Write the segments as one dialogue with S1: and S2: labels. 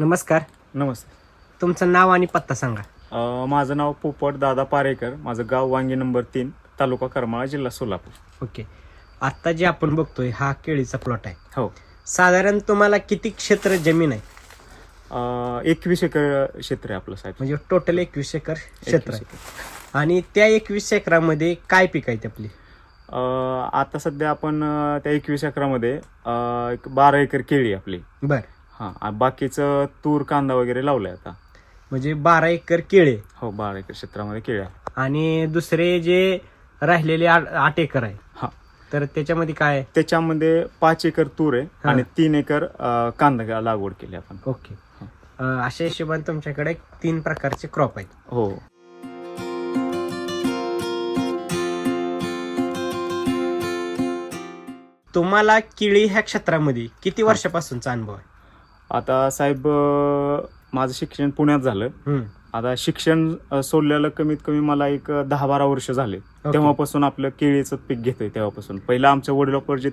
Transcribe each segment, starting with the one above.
S1: नमस्कार.
S2: नमस्ते
S1: तुमचं नाव आणि पत्ता सांगा.
S2: अ, माझं नाव पोपट दादा पारेकर माझं गाव वांगी नंबर तीन तालुका करमाळा जिल्हा सोलापूर.
S1: ओके. आत्ता जे आपण बघतोय हा केळीचा प्लॉट आहे.
S2: हो.
S1: साधारण तुम्हाला किती क्षेत्र जमीन आहे?
S2: अ, एकवीस एकर क्षेत्र आहे आपलं साहेब.
S1: म्हणजे टोटल एकवीस एकर क्षेत्र
S2: 21
S1: आहे.
S2: एकर.
S1: आणि त्या एकवीस एकरामध्ये काय पीक आहेत आपली
S2: अ, आता सध्या आपण अ, त्या एकवीस एकरामध्ये अ, एक बारा एकर केळी आहे आपली.
S1: बर.
S2: हां बाकीचं तूर कांदा वगैरे लावलाय आता.
S1: म्हणजे बारा एकर केळे.
S2: हो बारा एकर क्षेत्रामध्ये केळी आहे.
S1: आणि दुसरे जे राहिलेले आठ आठ एकर आहे.
S2: हां.
S1: तर त्याच्यामध्ये काय आहे?
S2: त्याच्यामध्ये पाच एकर तूर आहे
S1: हा.
S2: आणि तीन एकर अ, कांदा लागवड केली आपण.
S1: ओके. अं, अशा हिशोबाने तुमच्याकडे तीन प्रकारचे क्रॉप आहेत.
S2: हो.
S1: तुम्हाला केळी ह्या क्षेत्रामध्ये किती वर्षापासूनचा अनुभव आहे?
S2: आता साहेब माझं शिक्षण पुण्यात झालं. आता शिक्षण सोडलेलं कमीत कमी मला एक दहा बारा वर्ष झाले. तेव्हापासून आपलं केळीचं पीक घेतोय तेव्हापासून. पहिलं आमच्या वडिलोपार्जित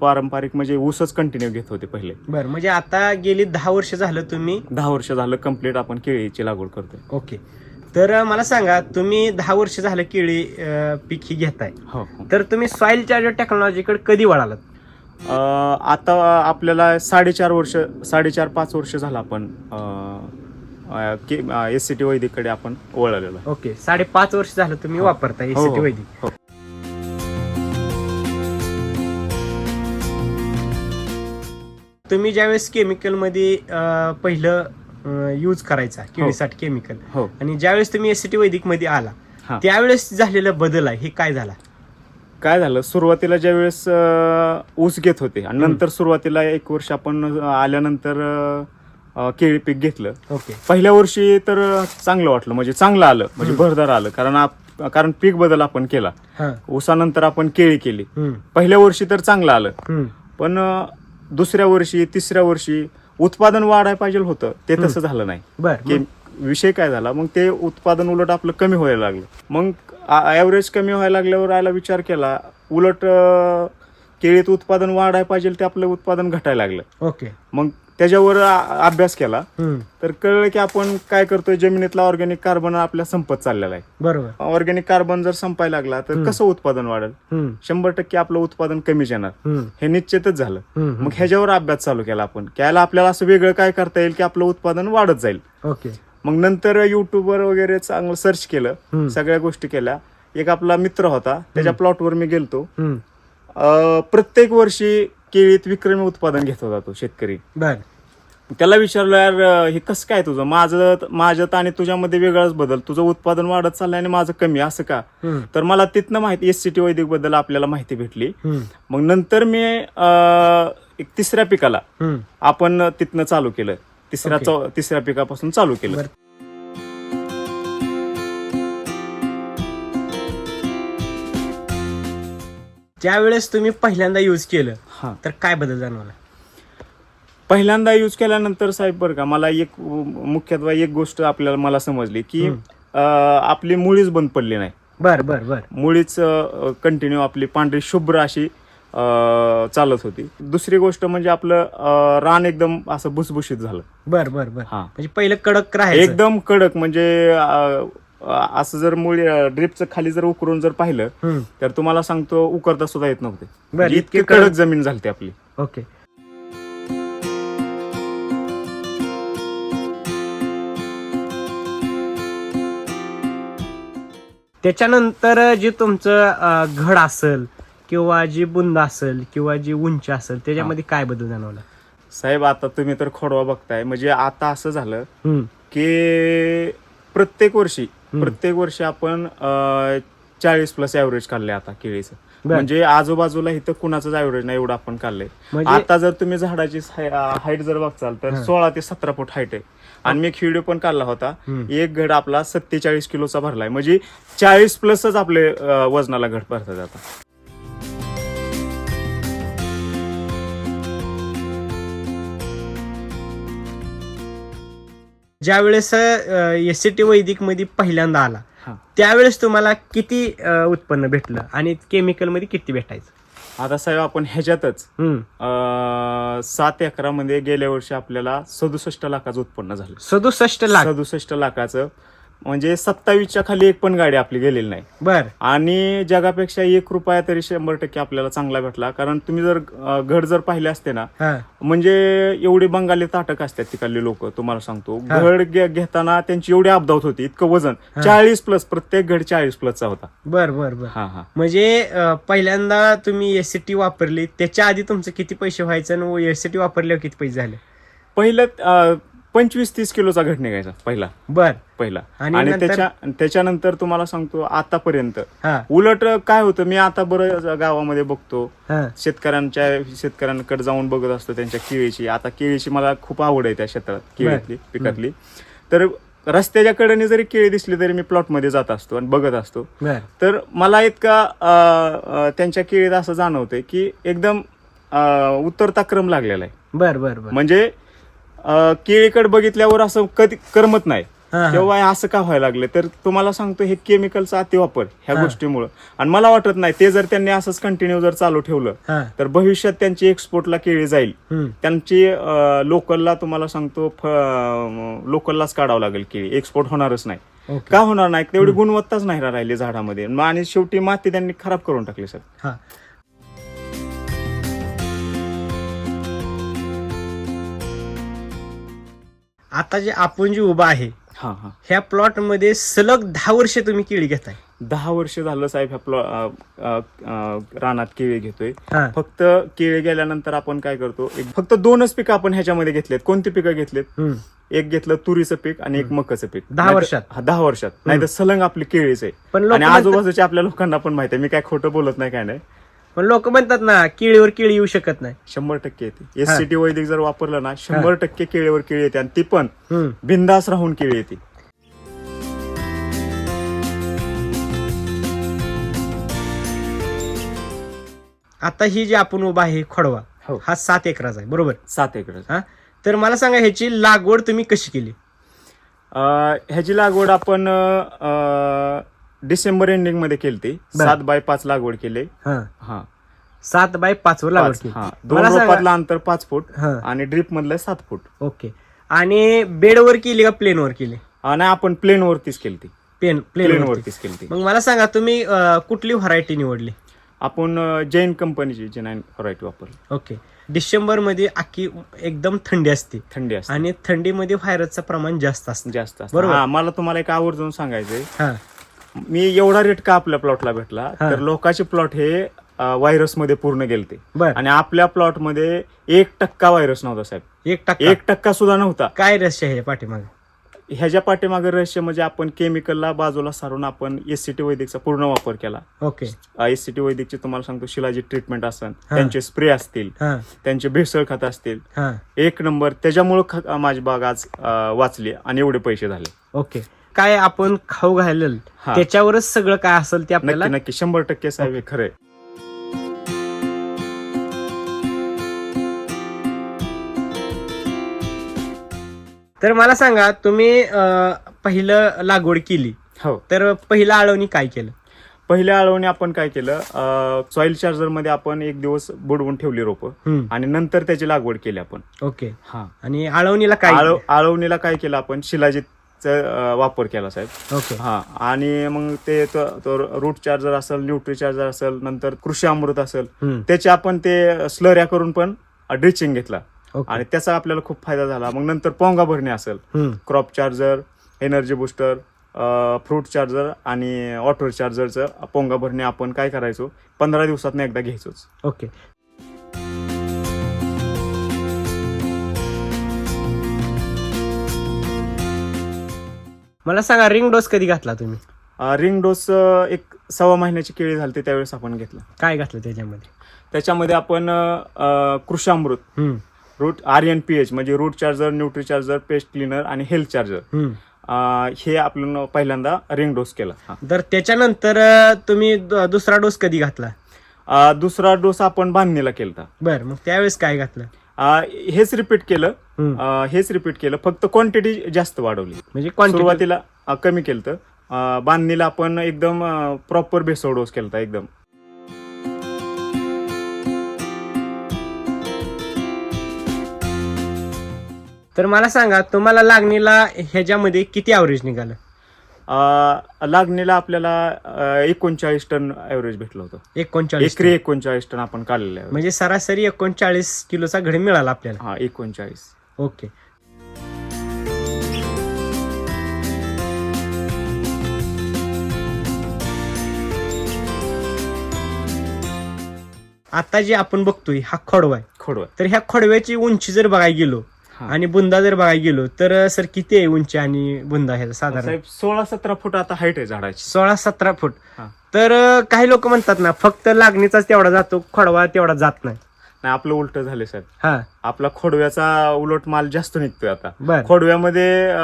S2: पारंपरिक म्हणजे ऊसच कंटिन्यू घेत होते पहिले.
S1: बर म्हणजे आता गेली दहा वर्ष झालं तुम्ही?
S2: दहा वर्ष झालं कंप्लीट आपण केळीची लागवड करतोय.
S1: ओके. तर अं, मला सांगा तुम्ही दहा वर्ष झालं केळी पीक ही घेताय.
S2: हो हो.
S1: तर तुम्ही सॉइल चार्जर टेक्नॉलॉजीकडे कधी वळालात?
S2: आता आपल्याला साडेचार वर्ष साडेचार पाच वर्ष झालं आपण एस सी टी वैदिककडे आपण वळलेलो.
S1: ओके साडेपाच वर्ष झालं तुम्ही
S2: हो.
S1: वापरताय
S2: हो,
S1: एसीटी
S2: हो,
S1: वैदिक
S2: हो.
S1: तुम्ही ज्यावेळेस केमिकलमध्ये अं, पहिलं यूज करायचा केळीसाठी केमिकल
S2: हो
S1: आणि ज्यावेळेस तुम्ही एसीटी वैदिकमध्ये आला
S2: हा.
S1: त्यावेळेस झालेला बदल आहे हे काय झाला
S2: काय झालं? सुरुवातीला ज्यावेळेस अ, ऊस घेत होते आणि नंतर सुरुवातीला एक वर्ष आपण आल्यानंतर केळी पीक घेतलं.
S1: ओके.
S2: पहिल्या वर्षी तर चांगलं वाटलं. म्हणजे चांगलं आलं. म्हणजे भरदार आलं. कारण आप- कारण पीक बदल आपण केला. ऊसानंतर आपण केळी केली. पहिल्या वर्षी तर चांगलं आलं. पण दुसऱ्या वर्षी तिसऱ्या वर्षी उत्पादन वाढायला पाहिजे होतं. ते तसं झालं नाही. विषय काय झाला? मग ते उत्पादन उलट आपलं कमी व्हायला लागलं. मग ॲव्हरेज कमी व्हायला लागल्यावर आयला विचार केला उलट केळीत उत्पादन वाढायला पाहिजे ते आपलं उत्पादन घटायला लागलं.
S1: ओके.
S2: मग त्याच्यावर अभ्यास केला. तर कळलं की आपण काय करतोय? जमिनीतला ऑर्गॅनिक कार्बन आपल्या संपत चाललेला आहे.
S1: बरोबर.
S2: ऑर्गॅनिक कार्बन जर संपायला लागला तर कसं उत्पादन वाढेल? शंभर टक्के आपलं उत्पादन कमीच येणार. हे निश्चितच झालं. मग ह्याच्यावर अभ्यास चालू केला आपण. त्याला आपल्याला असं वेगळं काय करता येईल की आपलं उत्पादन वाढत जाईल?
S1: ओके.
S2: मग नंतर युट्यूबवर वगैरे चांगलं सर्च केलं. सगळ्या गोष्टी केल्या. एक आपला मित्र होता त्याच्या प्लॉटवर मी गेलतो. प्रत्येक वर्षी केळीत विक्रमी उत्पादन घेत होता तो शेतकरी. त्याला विचारलं यार हे कसं काय तुझं? माझं माझ्यात आणि तुझ्यामध्ये वेगळाच बदल. तुझं उत्पादन वाढत चाललंय आणि माझं कमी असं का? तर मला तिथनं माहिती एस सी टी वैदिकबद्दल आपल्याला माहिती भेटली. मग नंतर मी एक तिसऱ्या पिकाला. आपण तिथनं चालू केलं. तिसऱ्या
S1: Okay.
S2: चौ- तिसऱ्या पिकापासून चालू केलं
S1: बरं. ज्यावेळेस तुम्ही पहिल्यांदा यूज केलं
S2: हा
S1: तर काय बदल जाणवला
S2: पहिल्यांदा यूज केल्यानंतर साहेब बरं का मला एक मुख्यत्वे एक गोष्ट आपल्याला मला समजली की. अं, आपली मुळीच बंद पडली नाही
S1: बर बर बर
S2: मुळीच कंटिन्यू आपली पांढरी शुभ्र अशी चालत होती. दुसरी गोष्ट म्हणजे आपलं रान एकदम असं भुसभुशीत झालं.
S1: बर बर बर.
S2: हा.
S1: म्हणजे पहिलं कडक राहायचं.
S2: एकदम कडक म्हणजे असं जर मुळी ड्रिपचं खाली जर उकरून जर पाहिलं तर तुम्हाला सांगतो उकरता सुद्धा येत नव्हते. म्हणजे
S1: इतके कडक-
S2: जमीन झाली आपली.
S1: ओके. त्याच्यानंतर जे तुमचं घड असेल किंवा जी बुंद असेल किंवा जी उंची असेल त्याच्यामध्ये काय बदल जाणवला?
S2: साहेब आता तुम्ही तर खोडवा बघताय. म्हणजे आता असं झालं
S1: हम्म,
S2: की प्रत्येक वर्षी प्रत्येक वर्षी आपण चाळीस प्लस ऍव्हरेज काढले आता केळीचं.
S1: बर.
S2: म्हणजे आजूबाजूला इथं कुणाचंच ऍव्हरेज नाही एवढं आपण काढलंय.
S1: म्हणजे-
S2: आता जर तुम्ही झाडाची हाईट जर बघचाल तर सोळा ते सतरा फूट हाईट आहे. आणि मी एक व्हिडिओ पण काढला होता. एक घड आपला सत्तेचाळीस किलोचा भरलाय. म्हणजे चाळीस प्लसच आपले अं, वजनाला घड भरतात आता.
S1: ज्यावेळेस एस टी वैदिकमध्ये पहिल्यांदा आला
S2: हा.
S1: त्यावेळेस तुम्हाला किती अं, उत्पन्न भेटलं आणि केमिकलमध्ये किती भेटायचं?
S2: आता साहेब आपण ह्याच्यातच
S1: हम्म.
S2: अं, सात एकरामध्ये गेल्या वर्षी आपल्याला सदुसष्ट लाखाचं उत्पन्न झालं.
S1: सदुसष्ट लाख.
S2: सदुसष्ट लाखाचं. म्हणजे सत्तावीसच्या खाली एक पण गाडी आपली गेलेली नाही.
S1: बर.
S2: आणि जगापेक्षा एक रुपया तरी शंभर टक्के आपल्याला चांगला भेटला. कारण तुम्ही जर अं, घड जर पाहिले असते ना
S1: हा.
S2: म्हणजे एवढी बंगाली ताटक असतात तिकडले लोक तुम्हाला सांगतो. घड घे- घेताना त्यांची एवढी अपदावत होती इतकं वजन. चाळीस प्लस प्रत्येक घड चाळीस प्लसचा होता.
S1: बर बर बर.
S2: हा हा.
S1: म्हणजे अं, पहिल्यांदा तुम्ही एस टी वापरली त्याच्या आधी तुमचं किती पैसे व्हायचं आणि एस टी वापरल्यावर किती पैसे झाले?
S2: पहिलं अं, पंचवीस तीस किलोचा घट निघायचा पहिला.
S1: बर.
S2: पहिला.
S1: आणि
S2: आणि
S1: नंतर?
S2: त्याच्या त्याच्यानंतर तुम्हाला सांगतो आतापर्यंत.
S1: हा.
S2: उलट काय होतं मी आता बरं गावामध्ये बघतो.
S1: हा.
S2: शेतकऱ्यांच्या शेतकऱ्यांकडे जाऊन बघत असतो त्यांच्या केळीची. आता केळीची मला खूप आवड आहे त्या क्षेत्रात केळीतली पिकातली. तर रस्त्याच्या कडेने जरी केळी दिसली तरी मी प्लॉटमध्ये जात असतो आणि बघत असतो.
S1: बर.
S2: तर मला इतका अं, अं, त्यांच्या केळीत असं जाणवतंय की एकदम अं, उतरता क्रम लागलेला आहे.
S1: बर बर बर.
S2: म्हणजे अं, केळीकडे बघितल्यावर असं कधी करमत नाही. तेव्हा असं का व्हायला लागले? तर तुम्हाला सांगतो हे केमिकलचा अतिवापर ह्या. गोष्टीमुळं. आणि मला वाटत नाही ते जर त्यांनी असंच कंटिन्यू जर चालू ठेवलं तर भविष्यात त्यांची एक्सपोर्टला केळी जाईल. त्यांची लोकलला तुम्हाला सांगतो लोकललाच काढावं लागेल केळी. एक्सपोर्ट होणारच नाही. का होणार नाही? तेवढी गुणवत्ताच नाही राहिली झाडामध्ये. आणि शेवटी माती त्यांनी खराब करून टाकली सर.
S1: आता जे आपण जे उभा आहे
S2: हा हा.
S1: ह्या प्लॉटमध्ये सलग दहा वर्ष तुम्ही केळी घेताय.
S2: दहा वर्ष झालं साहेब ह्या प्लॉ अं, अं, अं, रानात केळी घेतोय.
S1: हा.
S2: फक्त केळी गेल्यानंतर आपण काय करतो एक फक्त दोनच पिकं आपण ह्याच्यामध्ये घेतलेत. कोणती पिकं घेतलेत?
S1: हम्म.
S2: एक घेतलं तुरीचं पीक आणि एक मकाचं पीक.
S1: दहा
S2: नाहीतर-
S1: वर्षात?
S2: हा, दहा वर्षात. नाही तर सलंग आपली केळीच आहे.
S1: पण
S2: आणि आजूबाजूच्या आपल्या लोकांना पण माहिती आहे. मी काय खोटं बोलत नाही काय नाही.
S1: पण लोक म्हणतात ना केळीवर केळी येऊ शकत नाही.
S2: शंभर टक्के येते. एस सी टी वैदिक जर वापरलं ना शंभर टक्के केळीवर केळी येते आणि ती पण बिंदास राहून केळी येते.
S1: आता ही जी आपण उभा आहे खोडवा
S2: हो.
S1: हा सात एकराचा आहे बरोबर?
S2: सात एकर
S1: हा? तर मला सांगा ह्याची लागवड तुम्ही कशी केली?
S2: ह्याची लागवड आपण अं, डिसेंबर एंडिंगमध्ये केली
S1: बरं.
S2: सात बाय पाच लागवड केली.
S1: हा.
S2: हा.
S1: सात बाय पाच वर लागवड
S2: पाच,
S1: केली.
S2: हा. दोन
S1: मला सांगा
S2: रोपातलं अंतर पाच फूट
S1: हा.
S2: आणि ड्रीप मधलं सात फूट.
S1: ओके. आणि बेडवर केली का प्लेनवर केली?
S2: आणि आपण प्लेन वरतीच केली ती.
S1: पेन
S2: प्लेन
S1: प्लेन
S2: वरतीच. केली ती.
S1: मग मला सांगा तुम्ही अं, कुठली व्हरायटी निवडली?
S2: आपण अं, जैन कंपनीची जे नाईन व्हरायटी वापरली.
S1: ओके. डिसेंबरमध्ये अख्खी एकदम थंडी असते.
S2: थंडी असते.
S1: आणि थंडीमध्ये व्हायरसचं प्रमाण जास्त असतं.
S2: जास्त असते.
S1: बरोबर.
S2: हा मला तुम्हाला एक आवर्जून सांगायचंय.
S1: हा.
S2: मी एवढा रेट का आपल्या प्लॉटला भेटला. तर लोकांचे प्लॉट हे व्हायरसमध्ये पूर्ण गेलते. आणि आपल्या प्लॉटमध्ये एक टक्का व्हायरस नव्हता साहेब.
S1: एक टक्का?
S2: एक टक्का सुद्धा नव्हता.
S1: काय रहस्य आहे पाठीमागे?
S2: ह्याच्या पाठीमागे रहस्य म्हणजे आपण केमिकलला बाजूला सारून आपण एस सी टी वैदिकचा पूर्ण वापर केला.
S1: ओके.
S2: एस सी टी वैदिकची तुम्हाला सांगतो शिलाजी ट्रीटमेंट असेल. त्यांचे स्प्रे असतील.
S1: हा.
S2: त्यांचे भेसळ खत असतील.
S1: हा.
S2: एक नंबर त्याच्यामुळे माझी बाग आज अं, वाचली आणि एवढे पैसे झाले.
S1: ओके. काय आपण खाऊ घालेल
S2: हा.
S1: त्याच्यावरच सगळं काय असेल ते आपल्याला
S2: नक्की नक्की. शंभर टक्के साहेब हे खरंय.
S1: तर मला सांगा तुम्ही अं, पहिलं लागवड केली.
S2: हो.
S1: तर पहिलं आळवणी काय केलं?
S2: पहिल्या आळवणी आपण काय केलं? सॉइल चार्जरमध्ये आपण एक दिवस बुडवून ठेवली रोपं.
S1: हम्म,
S2: आणि नंतर त्याची लागवड केली आपण.
S1: ओके.
S2: हा.
S1: आणि आळवणीला काय
S2: आळव आळवणीला काय केलं आपण? वापर केला साहेब.
S1: ओके.
S2: हा आणि मग ते रूट चार्जर असेल न्यूट्री चार्जर असेल नंतर कृषी अमृत असेल त्याचे आपण ते स्लऱ्या करून पण ड्रिचिंग घेतला. आणि त्याचा आपल्याला खूप फायदा झाला. मग नंतर पोंगा भरणे असेल. Crop charger energy booster fruit charger आणि ऑटो चार्जरचं पोंगा भरणे आपण काय करायचो? पंधरा दिवसात एकदा घ्यायचोच.
S1: ओके. मला सांगा रिंग डोस कधी घातला तुम्ही?
S2: रिंग डोस एक सव्वा महिन्याची केळी झाली त्यावेळेस आपण घेतला.
S1: काय घातलं त्याच्यामध्ये?
S2: त्याच्यामध्ये आपण अं, कृषी अमृत
S1: हम्म,
S2: root R N P H म्हणजे root charger nutri charger paste cleaner आणि हेल्थ चार्जर.
S1: हम्म.
S2: हे आपण पहिल्यांदा रिंग डोस केला. हा.
S1: तर त्याच्यानंतर अं, तुम्ही द- दुसरा डोस कधी घातला?
S2: अं, दुसरा डोस आपण बांधणीला केला
S1: बर मग त्यावेळेस काय घातलं?
S2: हेच रिपीट केलं. हेच रिपीट केलं. फक्त क्वांटिटी जास्त वाढवली.
S1: म्हणजे
S2: सुरुवातीला कमी केलं तर बांधणीला आपण एकदम प्रॉपर भेसळ डोस तर एकदम.
S1: तर मला सांगा तुम्हाला लागणीला ह्याच्यामध्ये किती ॲव्हरेज निघालं?
S2: लागणीला आपल्याला एकोणचाळीस टन ऍव्हरेज भेटलं होतं.
S1: एकोणचाळीस
S2: एकरी एकोणचाळीस टन आपण काढलेलं
S1: म्हणजे सरासरी एकोणचाळीस किलोचा घड मिळाला आपल्याला.
S2: हा एकोणचाळीस.
S1: ओके. आता जे आपण बघतोय हा खोडवा आहे.
S2: खोडवा.
S1: तर ह्या खोडव्याची उंची जर बघायला गेलो. आणि बुंदा जर बघायला गेलो तर सर किती आहे उंची आणि बुंदा ह्याचा साधारण?
S2: साहेब सोळा सतरा फूट आता हाईट आहे झाडाची.
S1: सोळा सतरा फूट.
S2: हा.
S1: तर काही लोक म्हणतात ना फक्त लागणीचाच तेवढा जातो खोडवा तेवढा जात नाही.
S2: नाही आपलं उलट झाले साहेब.
S1: हा.
S2: आपला खोडव्याचा उलट माल जास्त निघतोय आता.
S1: बर.
S2: खोडव्यामध्ये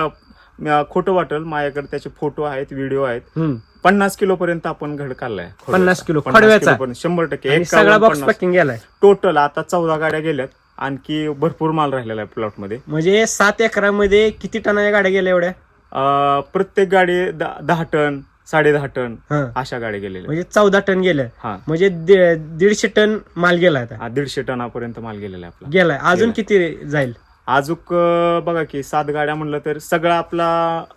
S2: खोटं वाटेल माझ्याकडे त्याचे फोटो आहेत व्हिडिओ आहेत.
S1: हम्म.
S2: पन्नास किलो पर्यंत आपण घड काढलाय खोडव्याचा.
S1: पन्नास किलो, खोडव्याचा?
S2: किलोपर्यंत, शंभर टक्के.
S1: आणि
S2: एकावन्न,
S1: सगळा बॉक्स
S2: पन्नास.
S1: पॅकिंग गेलाय.
S2: टोटल आता चौदा गाड्या गेल्यात. आणखी भरपूर माल राहिलेला आहे प्लॉटमध्ये
S1: म्हणजे सात एकरामध्ये किती टनाच्या गाड्या गेल्या एवढ्या?
S2: अं, प्रत्येक गाडी द- दहा टन साडे दहा टन
S1: हा.
S2: अशा गाड्या गेलेल्या
S1: म्हणजे चौदा टन गेल्या
S2: हा.
S1: म्हणजे दि- दीडशे टन माल गेला आता.
S2: हा, दीडशे टनापर्यंत माल गेलेला आहे आपला.
S1: गेलाय. अजून. किती जाईल?
S2: अजूक अं, बघा की सात गाड्या म्हणलं तर सगळा आपला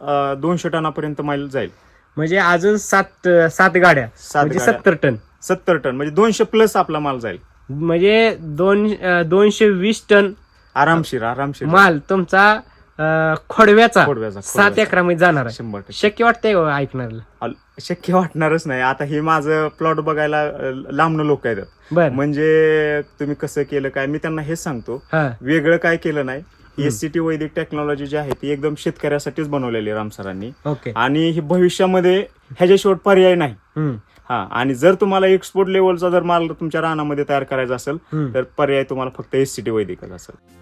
S2: अं, दोनशे टनापर्यंत माल जाईल.
S1: म्हणजे अजून सात सात गाड्या.
S2: सात
S1: म्हणजे
S2: गाड्या.
S1: सत्तर टन.
S2: सत्तर टन. म्हणजे दोनशे प्लस आपला माल जाईल.
S1: म्हणजे दोन अं, दोनशे वीस टन
S2: आरामशीर आरामशीर.
S1: माल तुमचा अं, खोडव्याचा
S2: खोडव्याचा,
S1: सात
S2: खोडव्याचा.
S1: एकरामध्ये जाणार आहे.
S2: शंभर टक्के.
S1: शक्य वाटतंय का ऐकणाऱ्याला
S2: अल- शक्य वाटणारच नाही. आता हे माझं प्लॉट बघायला अं, लांबनं लोक येतात
S1: बर.
S2: म्हणजे तुम्ही कसं केलं काय? मी त्यांना हेच सांगतो.
S1: हा.
S2: वेगळं काय केलं नाही. S C T Vaidik technology जी आहे ती एकदम शेतकऱ्यासाठीच बनवलेली आहे राम सरांनी.
S1: ओके.
S2: आणि ही भविष्यामध्ये ह्याच्याशिवाय पर्याय नाही.
S1: हम्म.
S2: हा आणि जर तुम्हाला एक्सपोर्ट लेवलचा जर माल तुमच्या रानामध्ये तयार करायचा असेल
S1: हम्म.
S2: तर पर्याय तुम्हाला फक्त एस सी टी वैदिकच असेल.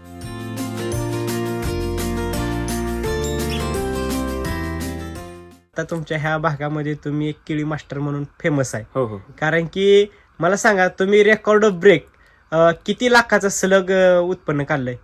S1: आता तुमच्या ह्या भागामध्ये तुम्ही एक किळी मास्टर म्हणून फेमस आहे.
S2: हो हो.
S1: कारण की मला सांगा तुम्ही रेकॉर्ड ब्रेक किती लाखाचं सलग उत्पन्न काढलंय?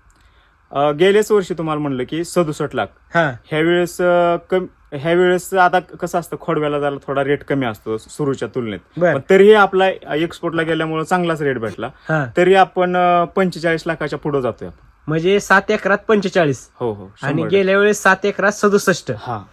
S2: गेल्याच वर्षी तुम्हाला म्हणलं की सदुसष्ट लाख.
S1: हा.
S2: ह्यावेळेस अं, कम ह्या वेळेस आता कसं असतं खोडव्याला जरा थोडा रेट कमी असतो सुरूच्या तुलनेत.
S1: बर.
S2: पण तरीही आपला एक्सपोर्टला गेल्यामुळे चांगलाच रेट भेटला.
S1: हा.
S2: तरी आपण पंचेचाळीस लाखाच्या पुढे जातोय आपण.
S1: म्हणजे सात एकरात पंचेचाळीस.
S2: हो हो.
S1: आणि
S2: शंभर टक्के.
S1: गेल्या वेळेस सात एकरात सदुसष्ट.
S2: हा.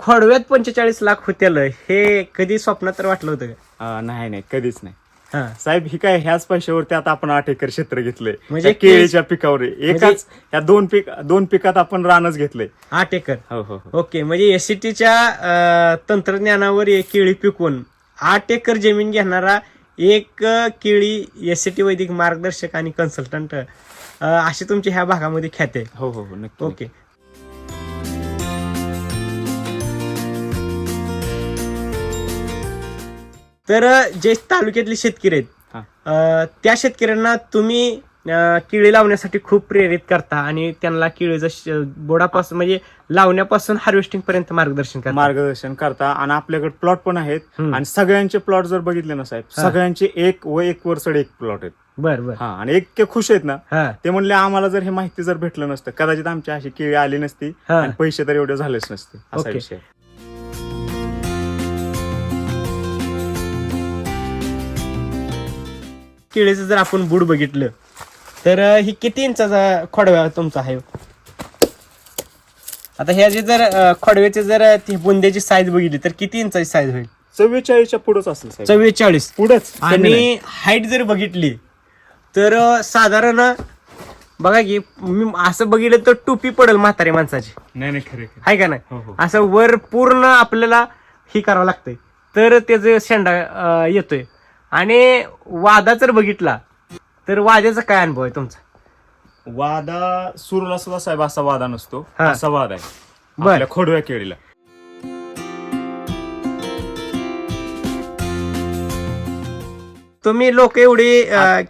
S1: खोडव्यात पंचेचाळीस लाख होत्याल हे कधी स्वप्नात तर वाटलं होतं का?
S2: अं, नाही नाही कधीच नाही.
S1: हा.
S2: साहेब ही काय ह्याच पैशावरती आता आपण आठ एकर क्षेत्र घेतलंय.
S1: म्हणजे
S2: केळीच्या पिकावर आहे. एकाच ह्या दोन पीक दोन पिकात आपण रानच घेतलंय.
S1: आठ एकर.
S2: हो हो हो.
S1: ओके म्हणजे एसीटीच्या तंत्रज्ञानावर एक केळी पिकवून आठ एकर जमीन घेणारा एक अं, केळी एसीटी वैदिक मार्गदर्शक आणि कन्सल्टंट अशी तुमची ह्या भागामध्ये ख्याती आहे.
S2: हो हो हो नक्की
S1: ओके. तर जे तालुक्यातले शेतकरी आहेत. अं, त्या शेतकऱ्यांना तुम्ही अं, केळी लावण्यासाठी खूप प्रेरित करता आणि त्यांना केळीचं श- बोडापासून म्हणजे लावण्यापासून हार्वेस्टिंग पर्यंत मार्गदर्शन करता
S2: मार्गदर्शन करता आणि आपल्याकडे प्लॉट पण आहेत
S1: हम्म.
S2: आणि सगळ्यांचे प्लॉट जर बघितले ना साहेब
S1: हा.
S2: सगळ्यांचे एक व एक वरचढ एक प्लॉट आहेत
S1: बर बर
S2: हा आणि इतके खुश आहेत ना
S1: हा
S2: ते म्हणले आम्हाला जर हे माहिती जर भेटलं नसतं कदाचित आमची अशी केळी आली नसती
S1: हा.
S2: आणि पैसे तर एवढे झालेच नसते असा
S1: ओके.
S2: विषय
S1: केळीचं जर आपण बुड बघितलं तर ही किती इंचाचा खोडव्या तुमचा आहे? आता ह्याचे जर खोडव्याचे जर ती बुंद्याची साईज बघितली तर किती इंचाची साईज होईल?
S2: चव्वेचाळीसच्या पुढेच असेल
S1: चव्वेचाळीस.
S2: पुढेच.
S1: आणि हाईट जर बघितली तर साधारण बघा की मी असं बघितलं तर टोपी पडेल म्हातारी माणसाची.
S2: नाही नाही खरे
S1: आहे का नाही?
S2: हो हो.
S1: असं वर पूर्ण आपल्याला ही करावं लागतंय. तर त्याचं शेंडा येतोय. आणि वादा जर बघितला तर वाद्याचा काय अनुभव आहे तुमचा?
S2: वादा सुरूला सुद्धा साहेब असा वादा नसतो.
S1: हा.
S2: असा वाद आहे.
S1: बर.
S2: आपल्या खोडव्या केळीला.
S1: तुम्ही लोक एवढी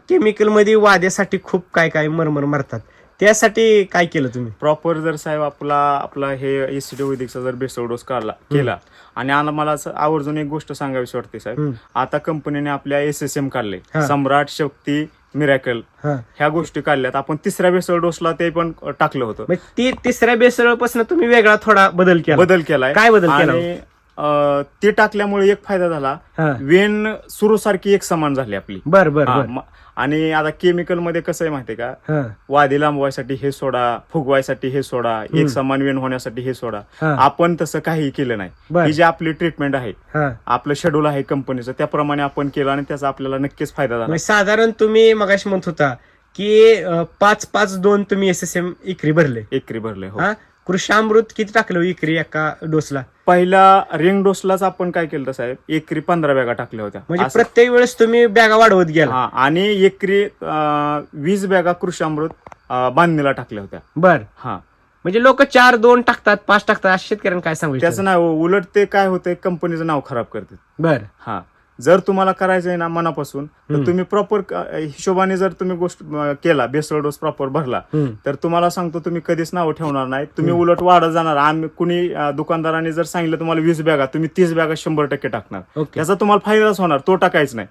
S1: केमिकलमध्ये वाद्यासाठी खूप काय काय मरमर मारतात. त्यासाठी काय केलं तुम्ही?
S2: प्रॉपर जर साहेब आपला आपला हे एसीडी वैदिकचा जर बेसळ डोस काढला केला आणि आता मला असं आवर्जून एक गोष्ट सांगावीशी वाटते साहेब. आता कंपनीने आपल्या एस एस एम काढले. सम्राट शक्ती मिरॅकल ह्या गोष्टी काढल्यात. आपण तिसऱ्या बेसळ डोसला ते पण टाकलं होतं.
S1: ती तिसऱ्या बेसळपासून तुम्ही वेगळा थोडा बदल केला.
S2: बदल केलाय.
S1: काय बदल केला?
S2: ते टाकल्यामुळे एक फायदा झाला. वेन सुरूसारखी एक समान झाली आपली.
S1: बर बर
S2: आणि आता केमिकलमध्ये कसं आहे माहितीये का? वादी लांबवायसाठी हे सोडा फुगवायसाठी हे सोडा एक समान होण्यासाठी हे सोडा. आपण तसं काही केलं नाही. ही जी आपली ट्रीटमेंट आहे आपलं शेड्यूल आहे कंपनीचं त्याप्रमाणे आपण केलं आणि त्याचा आपल्याला नक्कीच फायदा झाला.
S1: म्हणजे साधारण तुम्ही मगाशी म्हणत होता की पाच पाच दोन तुम्ही एस एस एम इकरी भरले.
S2: एकरी भरले हा?
S1: कृषामृत किती टाकलं हो इकरी एका डोसला
S2: पहिला रिंग डोसलाच आपण काय केलं साहेब? एकरी पंधरा बॅगा टाकल्या होत्या.
S1: म्हणजे
S2: असं.
S1: प्रत्येक वेळेस तुम्ही बॅगा वाढवत गेला?
S2: हा आणि एकरी अं, वीस बॅगा कृषामृत अं, बांधणीला टाकल्या होत्या.
S1: बर.
S2: हा.
S1: म्हणजे लोक चार दोन टाकतात पाच टाकतात शेतकऱ्यांना काय सांगू
S2: त्याचं? नाव उलट ते काय होतंय कंपनीचं नाव खराब करते
S1: बर.
S2: हा. जर तुम्हाला करायचं आहे ना मनापासून तर. तुम्ही प्रॉपर हिशोबाने जर तुम्ही गोष्ट केला बेसळ डोस प्रॉपर भरला. तर तुम्हाला सांगतो तुम्ही कधीच नाव ठेवणार नाही तुम्ही उलट वाढत जाणार. आम्ही कुणी दुकानदाराने जर सांगितलं तुम्हाला वीस बॅगा तुम्ही तीस बॅगा शंभर टक्के टाकणार. त्याचा तुम्हाला फायदाच होणार. तो टाकायच नाही.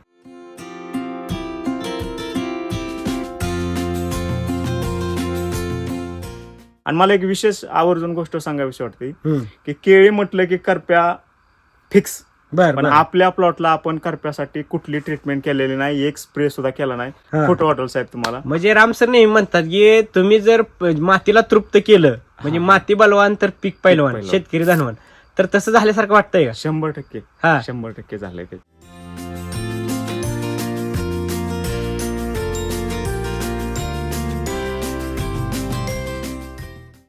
S2: आणि मला एक विशेष आवर्जून गोष्ट सांगावीशी वाटते. की केळी म्हटलं की करप्या फिक्स
S1: बर
S2: पण
S1: बर.
S2: आपल्या प्लॉटला आपण करप्यासाठी कुठली ट्रीटमेंट केलेली नाही एक स्प्रे सुद्धा केला नाही.
S1: हा.
S2: खोटं वाटेल साहेब तुम्हाला.
S1: म्हणजे राम सर नेहमी म्हणतात की तुम्ही जर प- मातीला तृप्त केलं म्हणजे माती बलवान तर पीक पैलवान
S2: पैलवान.
S1: शेतकरी धनवान. तर तसं झाल्यासारखं वाटतंय का?
S2: शंभर टक्के.
S1: हा.
S2: शंभर टक्के झालंय ते.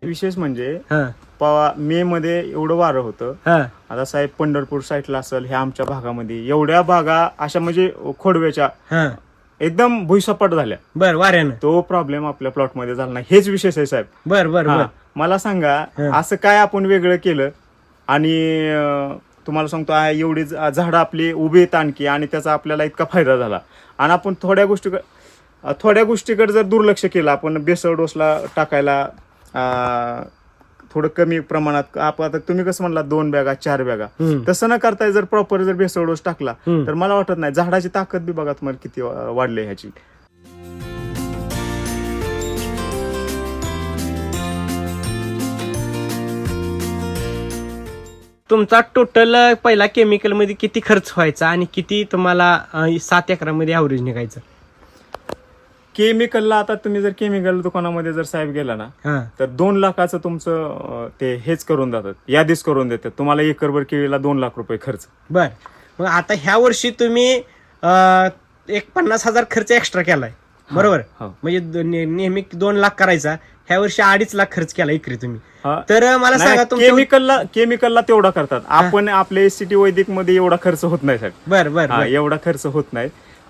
S2: विशेष म्हणजे
S1: हा.
S2: पवा मे मध्ये एवढं वारं होतं.
S1: हा.
S2: आता साहेब पंढरपूर साईडला असेल ह्या आमच्या भागामध्ये एवढ्या भागा अशा म्हणजे खोडव्याच्या
S1: हा.
S2: एकदम भुईसपाट झाल्या.
S1: बर वाऱ्यानं.
S2: तो प्रॉब्लेम आपल्या प्लॉटमध्ये झाला नाही. हेच विशेष आहे साहेब.
S1: बर बर
S2: हा, मला सांगा. असं काय आपण वेगळं केलं? आणि अं, तुम्हाला सांगतो आ, एवढी ज- झाडं आपली उभी आहेत आणखी आणि त्याचा आपल्याला इतका फायदा झाला. आणि आपण थोड्या गोष्टी थोड्या गोष्टीकडे जर दुर्लक्ष केलं आपण बेसळ डोसला टाकायला थोडं कमी प्रमाणात आप- आता तुम्ही कसं म्हणला दोन बॅगा चार बॅगा. तसं न करता जर प्रॉपर जर बेसळ डोस टाकला. तर मला वाटत नाही झाडाची ताकद बी बघा तुम्हाला किती वाढली ह्याची
S1: तुमचा टोटल पहिला केमिकलमध्ये किती खर्च व्हायचा आणि किती तुम्हाला सात एकरामध्ये ॲव्हरेज निघायचं
S2: केमिकलला आता तुम्ही जर केमिकल दुकानामध्ये जर साहेब गेला ना
S1: हा.
S2: तर दोन लाखाचं तुमचं अं, ते हेच करून जातात. यादीच करून देतात. तुम्हाला एकरभर केळीला दोन लाख रुपये खर्च.
S1: बर. मग आता ह्या वर्षी तुम्ही अं, एक पन्नास हजार खर्च एक्स्ट्रा केलाय. बरोबर?
S2: हो.
S1: म्हणजे दो- ने- नेहमी दोन लाख करायचा. ह्या वर्षी अडीच लाख खर्च केला इकरी तुम्ही.
S2: हा.
S1: तर मला सांगा तुमचं
S2: केमिकलला केमिकलला तेवढा करतात. आपण आपल्या एससीटी वैदिकमध्ये एवढा खर्च होत नाही साहेब.
S1: बर बर
S2: हा,
S1: बर.
S2: एवढा खर्च होत नाही.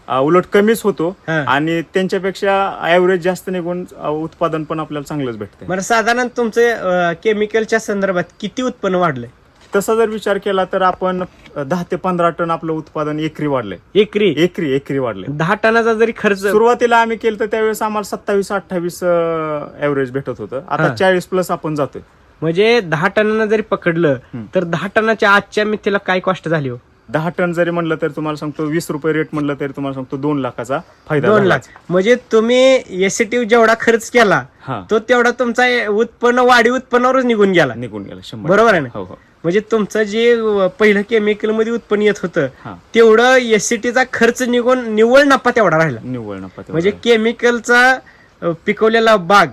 S2: अं, उलट कमीच होतो.
S1: हा.
S2: आणि त्यांच्यापेक्षा ऍव्हरेज जास्त निघून अं, उत्पादन पण आपल्याला चांगलंच भेटतंय.
S1: बरं साधारण तुमचं केमिकलच्या संदर्भात किती उत्पन्न वाढलंय?
S2: तसा जर विचार केला तर आपण अं, दहा ते पंधरा टन आपलं उत्पादन एकरी वाढलंय.
S1: एकरी?
S2: एकरी एकरी वाढलंय.
S1: दहा टनाचा जरी खर्च
S2: सुरुवातीला आम्ही केलं तर त्यावेळेस आम्हाला सत्तावीस अठ्ठावीस ऍव्हरेज भेटत होतं.
S1: हा.
S2: आता चाळीस प्लस आपण जातोय.
S1: म्हणजे दहा टनानं जरी पकडलं तर दहा टनाच्या आजच्या मितीला काय कॉस्ट झाली हो?
S2: दहा टन जरी म्हणलं तर तुम्हाला सांगतो वीस रुपये रेट म्हणलं तरी तुम्हाला सांगतो दोन लाखाचा फायदा
S1: दोन. लाख. म्हणजे तुम्ही एसीटी जेवढा खर्च केला
S2: हा.
S1: तो तेवढा तुमचा उत्पन्न वाढी उत्पन्नावरच निघून गेला.
S2: निघून गेला शंभर.
S1: बरोबर आहे ना?
S2: हो हो.
S1: म्हणजे तुमचं जे अं, पहिलं केमिकलमध्ये उत्पन्न येत होतं तेवढं एसीटीचा खर्च निघून निव्वळ नफा तेवढा राहिला.
S2: निव्वळ नफा तेवढा.
S1: म्हणजे केमिकलचा पिकवलेला बाग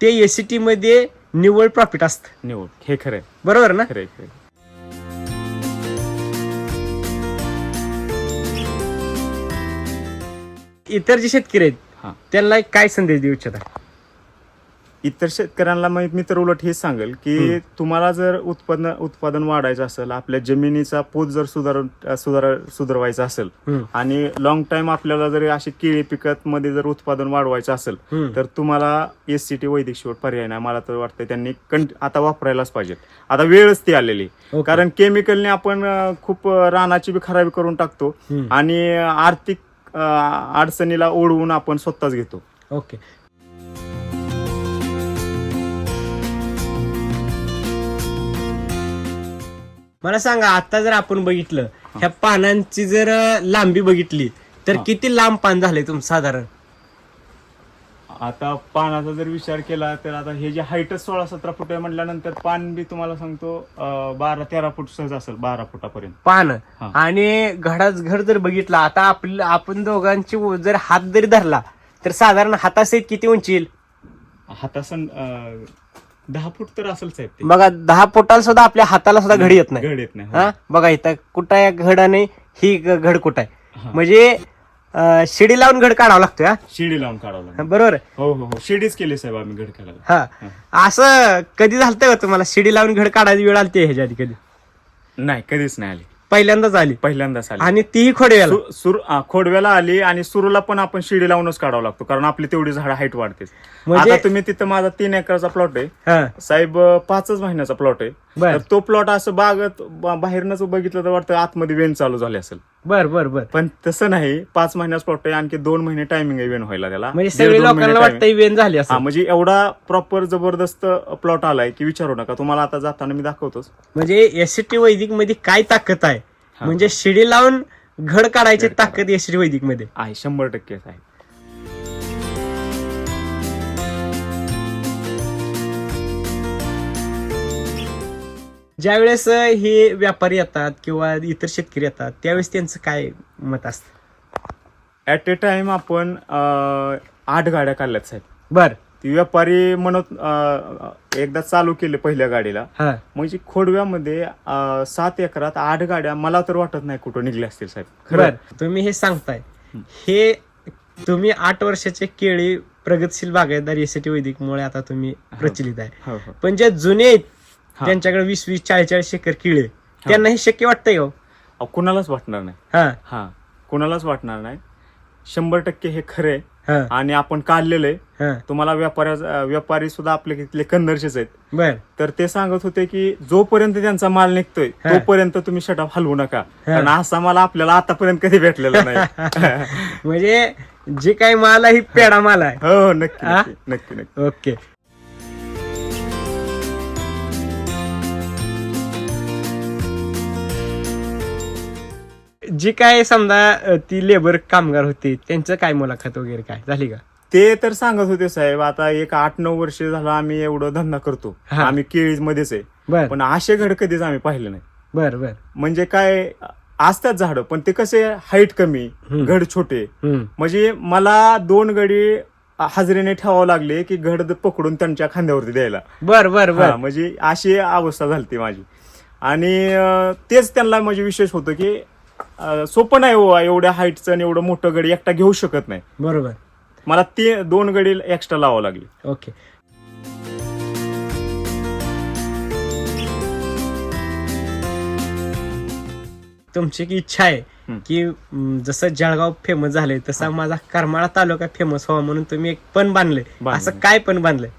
S1: ते एसीटी मध्ये निव्वळ प्रॉफिट असतं.
S2: निव्वळ. हे खरंय
S1: बरोबर ना?
S2: खरंय खरंय
S1: इतर जे शेतकरी आहेत
S2: हा
S1: त्यांना एक काय संदेश देऊ इच्छिता
S2: इतर शेतकऱ्यांना मग मी तर उलट हेच सांगेल की तुम्हाला जर उत्पन्न उत्पादन वाढायचं असेल आपल्या जमिनीचा पोत जर सुधार सुधार सुधारवायचा असेल
S1: हम्म.
S2: आणि लॉंग टाइम आपल्याला जर अशी केळी पिकत मध्ये जर उत्पादन वाढवायचं असेल
S1: हम्म.
S2: तर तुम्हाला एस सी टी वैदिक शेवट पर्याय नाही मला तर वाटतं त्यांनी कंट आता वापरायलाच पाहिजे आता वेळच ती आलेली
S1: ओके.
S2: कारण केमिकलने आपण अं, खूप अं, रानाची बी खराबी करून टाकतो
S1: हम्म.
S2: आणि आर्थिक अडचणीला ओढवून आपण स्वतःच घेतो.
S1: ओके. मला सांगा आता जर आपण बघितलं ह्या पानांची जर लांबी बघितली तर. किती लांब पान झालंय तुम साधारण?
S2: आता पानाचा जर विचार केला तर आता हे जे हाईटच सोळा सतरा फूट आहे म्हटल्यानंतर पान बी तुम्हाला सांगतो अं, बारा तेरा फूट सहज असेल बारा फुटापर्यंत.
S1: पान.
S2: हा.
S1: आणि घडाच घर जर बघितलं आता आपलं आपण दोघांची जर हात जरी धरला तर साधारण हातासहित किती उंची येईल?
S2: हातासन अं, दहा फूट तर असेल साहेब ते.
S1: बघा दहा फुटाला सुद्धा आपल्या हाताला सुद्धा घडी येत नाही.
S2: घड येत नाही हो.
S1: हा? बघा इथं कुठं आहे घड आणि ही घड कुठं आहे?
S2: हा.
S1: म्हणजे अं, शिडी लावून घड काढावा लागतोय हा?
S2: शिडी लावून काढावं लागेल.
S1: बरोबर?
S2: हो हो हो. शिडीच केली साहेब आम्ही घड खेळायला
S1: हा. असं कधी झालं का तुम्हाला? शिडी लावून घड काढायची वेळ आली ह्याच्या आधी कधी?
S2: नाही कधीच नाही आली.
S1: पहिल्यांदाच आली.
S2: पहिल्यांदाच आली.
S1: आणि तीही खोडव्याला.
S2: सु- सुर खोडव्याला आली आणि सुरूला पण आपण शिडी लावूनच काढावं लागतो कारण आपली तेवढी झाड हाईट वाढते
S1: म्हणजे-
S2: आता तुम्ही तिथं माझा तीन एकरचा प्लॉट आहे.
S1: हा.
S2: साहेब पाचच महिन्याचा प्लॉट आहे.
S1: बर.
S2: तर तो प्लॉट असं बागत बा- बाहेरनच बघितलं तर वाटतं आतमध्ये वेन चालू झाली असेल.
S1: बर बर बर.
S2: पण तसं नाही पाच महिन्याचा प्लॉट आहे आणखी दोन महिने टायमिंग आहे वेन व्हायला त्याला.
S1: म्हणजे
S2: दीड
S1: सगळी
S2: दोन महिने
S1: लोकांना
S2: timing.
S1: वाटतं वेन झाली
S2: हा
S1: असं
S2: म्हणजे एवढा प्रॉपर जबरदस्त प्लॉट आलाय की विचारू नका तुम्हाला आता जाताना मी दाखवतोच.
S1: म्हणजे एसटी वैदिकमध्ये काय ताकद आहे. म्हणजे शिडी लावून घड काढायची ताकद एसटी वैदिकमध्ये.
S2: आहे शंभर टक्केच आहे
S1: ज्यावेळेस हे व्यापारी येतात किंवा इतर शेतकरी येतात त्यावेळेस त्यांचं काय मत असतं?
S2: ऍट ए टाइम आपण अं, आठ गाड्या काढल्यात साहेब.
S1: बर.
S2: ती व्यापारी म्हणत एकदा चालू केले पहिल्या गाडीला.
S1: हा.
S2: म्हणजे खोडव्यामध्ये अं, सात एकरात आठ गाड्या मला तर वाटत नाही कुठं निघल्या असतील साहेब.
S1: बर
S2: खरं
S1: तुम्ही हे सांगताय. हे. तुम्ही आठ वर्षाचे केळी प्रगतशील बागायतदार एसटी वैदिक मुळे आता तुम्ही प्रचलित आहे.
S2: हो हो.
S1: पण जे जुने आहेत
S2: हा.
S1: ज्यांच्याकडे वीस वीस चाळीस चाळीस एकर केळी आहे, त्यांना हे शक्य वाटतंय हो?
S2: अहो, कुणालाच वाटणार नाही.
S1: हा.
S2: हा. कुणालाच वाटणार नाही. शंभर टक्के हे खरे
S1: हा.
S2: आणि आपण काढलेलं आहे
S1: हा.
S2: तुम्हाला व्यापाऱ्या व्यापारी सुद्धा आपले तिथले कंदरचेच आहेत.
S1: बर.
S2: तर ते सांगत होते की जोपर्यंत त्यांचा माल निघतोय
S1: हा.
S2: तोपर्यंत तुम्ही शटअप हलवू नका. कारण असा माल आपल्याला आतापर्यंत कधी भेटलेला नाही.
S1: म्हणजे जे काही माल आहे ही पेडा माल आहे.
S2: हो हो नक्की
S1: हा?
S2: नक्की नक्की नक्की.
S1: ओके. जी काय समजा ती लेबर कामगार होती त्यांचं काय मुलाखत वगैरे काय? झाली का?
S2: ते तर सांगत होते साहेब आता एक आठ नऊ वर्ष झाला आम्ही एवढं धंदा करतो.
S1: हा.
S2: आम्ही केळीज मध्येच आहे.
S1: बर.
S2: पण असे घड कधीच आम्ही पाहिले नाही.
S1: बर बर.
S2: म्हणजे काय असतात झाड पण ते कसे हाईट कमी
S1: हम्म.
S2: घड छोटे.
S1: हम्म.
S2: म्हणजे मला दोन गडी हजेरीने ठेवावं लागले की घड पकडून त्यांच्या खांद्यावरती द्यायला.
S1: बर बर बर.
S2: हा, म्हणजे अशी अवस्था झाली माझी. आणि अं, तेच त्यांना म्हणजे विशेष होतं की अं, सोपं नाही हो एवढ्या हाईटचं आणि एवढं मोठं गडी एकटा घेऊ शकत नाही.
S1: बरोबर.
S2: मला ते दोन गडी एक्स्ट्रा लावावं लागले.
S1: ओके तुमची एक इच्छा आहे
S2: हम्म.
S1: की म, जसं जळगाव फेमस झालंय तसा माझा करमाळा तालुका फेमस व्हावा म्हणून तुम्ही एक पण बांधलंय.
S2: बांधलंय.
S1: असं काय पण बांधलंय?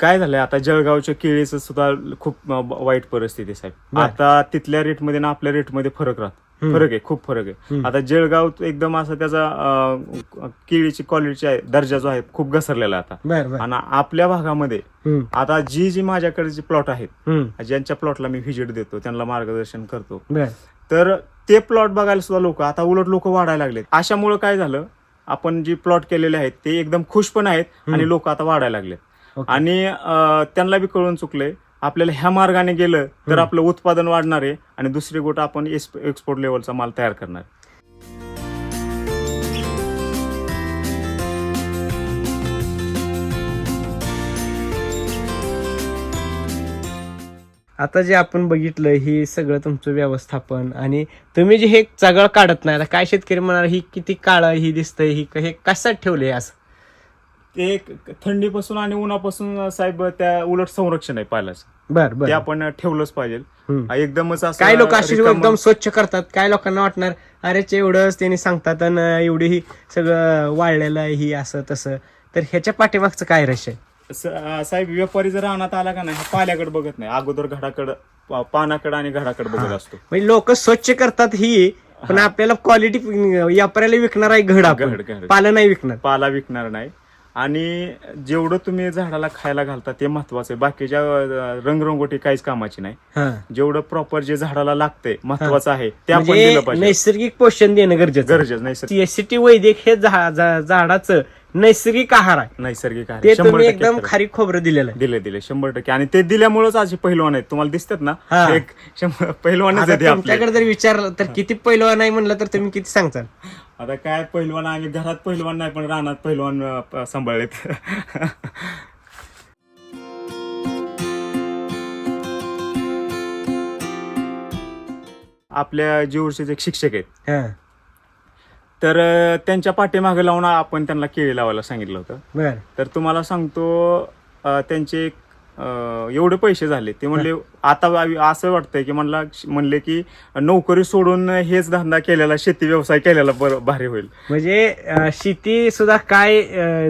S2: काय झालंय? आता जळगावच्या केळीचं सुद्धा खूप वाईट परिस्थिती आहे साहेब. आता तिथल्या रेटमध्ये ना आपल्या रेटमध्ये फरक राहत. फरक आहे खूप फरक आहे. आता जळगाव एकदम असा त्याचा केळीची क्वालिटी आहे दर्जा जो आहे खूप घसरलेला आता. आणि आपल्या भागामध्ये आता जी जी माझ्याकडे जी प्लॉट आहेत ज्यांच्या प्लॉटला मी व्हिजिट देतो त्यांना मार्गदर्शन करतो. तर ते प्लॉट बघायला सुद्धा लोक आता उलट लोक वाढायला लागलेत. अशामुळे काय झालं आपण जी प्लॉट केलेले आहेत ते एकदम खुश पण आहेत आणि. लोक आता वाढायला लागलेत. आणि त्यांना बी कळून चुकलंय आपल्याला ह्या मार्गाने गेलं तर. आपलं उत्पादन वाढणार आहे आणि दुसरी गोष्ट आपण एक्सपोर्ट लेवलचा माल तयार करणार.
S1: आता जे आपण बघितलं ही सगळं तुमचं व्यवस्थापन आणि तुम्ही जे हे चगळ काढत नाही आता काय शेतकरी म्हणाल ही किती काळ ही दिसतंय ही हे कशात ठेवलंय असं
S2: ते एक थंडीपासून आणि उन्हापासून साहेब त्या उलट संरक्षण आहे पाहिलाच.
S1: बर
S2: ते
S1: बर
S2: आपण ठेवलंच पाहिजे. एकदमच असं
S1: काय लोक अशी एकदम स्वच्छ करतात? काय लोकांना वाटणार? अरे चे एवढंच त्यांनी सांगतात आणि एवढी ही सगळं वाळलेलं आहे ही असं तसं. तर ह्याच्या पाठीमागचं काय रहस्य आहे?
S2: साहेब व्यापारी जर रानात आला का नाही हा पाल्याकडे बघत नाही. अगोदर घडाकडे पानाकडे आणि घडाकडे बघत असतो.
S1: म्हणजे लोक स्वच्छ करतात ही पण आपल्याला क्वालिटी व्यापाऱ्याला विकणार आहे घड,
S2: घड.
S1: पालं नाही विकणार.
S2: पाला विकणार नाही. आणि जेवढं तुम्ही झाडाला खायला घालता ते महत्वाचं आहे. बाकीच्या रंगरंगोटी काहीच कामाची नाही. जेवढं प्रॉपर जे झाडाला लागतंय महत्वाचं आहे ते आपण दिलं
S1: म्हणजे
S2: पाहिजे.
S1: नैसर्गिक पोषण देणं गरजेचं
S2: गरजेचं नाही सर
S1: एसीटी वैदिक हे झाडाचं नैसर्गिक आहार आहे.
S2: नैसर्गिक आहे. टक्के
S1: एकदम
S2: खरं.
S1: खोबरं दिलेलं आहे.
S2: दिले दिले शंभर टक्के. आणि ते दिल्यामुळेच आज पहिलवान आहेत. तुम्हाला दिसतात ना. एक शंभर पहिलवानच
S1: आता
S2: आहेत हे आपले.
S1: तुमच्याकडे जर विचारलं तर किती पैलवान नाही म्हणलं तर तुम्ही किती सांगताल?
S2: आता काय पहिलवान आम्ही घरात पहिलवान नाही पण रानात पहिलवान सांभाळलेत. आपल्या जीवरचे एक शिक्षक आहेत.
S1: हा.
S2: तर त्यांच्या पाठीमागे लावून आपण त्यांना केळी लावायला सांगितलं होतं. तर तुम्हाला सांगतो अं, त्यांचे अं, एवढे पैसे झाले. ते म्हणले आता असं वाटतंय की म्हणला म्हणले की नोकरी सोडून हेच धंदा केलेला शेती व्यवसाय केलेला भारी होईल.
S1: म्हणजे शेती सुद्धा काय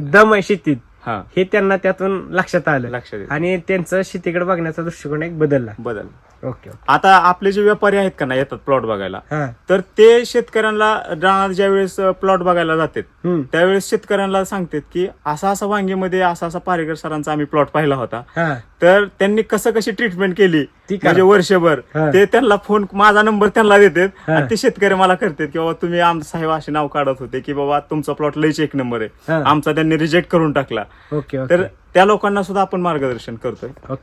S1: दम आहे शेतीत
S2: हा.
S1: हे त्यांना त्यातून लक्षात आलं.
S2: लक्षात.
S1: आणि त्यांचं शेतीकडे बघण्याचा दृष्टिकोन एक बदलला.
S2: बदल
S1: ओके
S2: आता आपले जे व्यापारी आहेत का ना येतात प्लॉट बघायला.
S1: हा.
S2: तर ते शेतकऱ्यांना रानात ज्या वेळेस प्लॉट बघायला जातात
S1: हम्म.
S2: त्यावेळेस शेतकऱ्यांना सांगतात की असा असा वांगीमध्ये असा असा पारेकर सरांचा आम्ही प्लॉट पाहिला होता.
S1: हा.
S2: तर त्यांनी कसं कशी ट्रीटमेंट केली
S1: ती करा.
S2: म्हणजे वर्षभर
S1: हा.
S2: ते त्यांना फोन माझा नंबर त्यांना देतात
S1: हा.
S2: आणि ते शेतकरी मला करतात की बाबा तुम्ही आमचं साहेब असे नाव काढत होते की बाबा तुमचा प्लॉट लयच एक नंबर आहे. आमचा त्यांनी रिजेक्ट करून टाकला.
S1: ओके
S2: तर त्या लोकांना सुद्धा आपण मार्गदर्शन करतोय.
S1: ओके.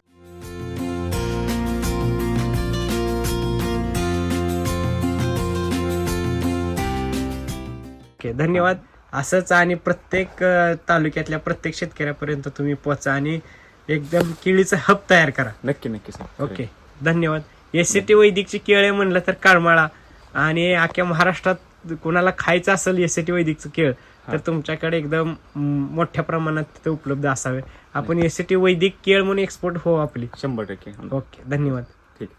S1: धन्यवाद. असंच आणि प्रत्येक तालुक्यातल्या प्रत्येक शेतकऱ्यापर्यंत तुम्ही पोचा आणि एकदम केळीचं हब तयार करा.
S2: नक्की नक्की सर.
S1: ओके धन्यवाद. एस सी टी वैदिकची केळे म्हणलं तर काळमाळा. आणि अख्ख्या महाराष्ट्रात कोणाला खायचं असेल एस सी टी वैदिकचं केळ तर तुमच्याकडे एकदम मोठ्या प्रमाणात तिथे उपलब्ध असावे. आपण एस सी टी वैदिक केळ म्हणून एक्सपोर्ट हो आपली.
S2: शंभर टक्के.
S1: ओके धन्यवाद.
S2: ठीक.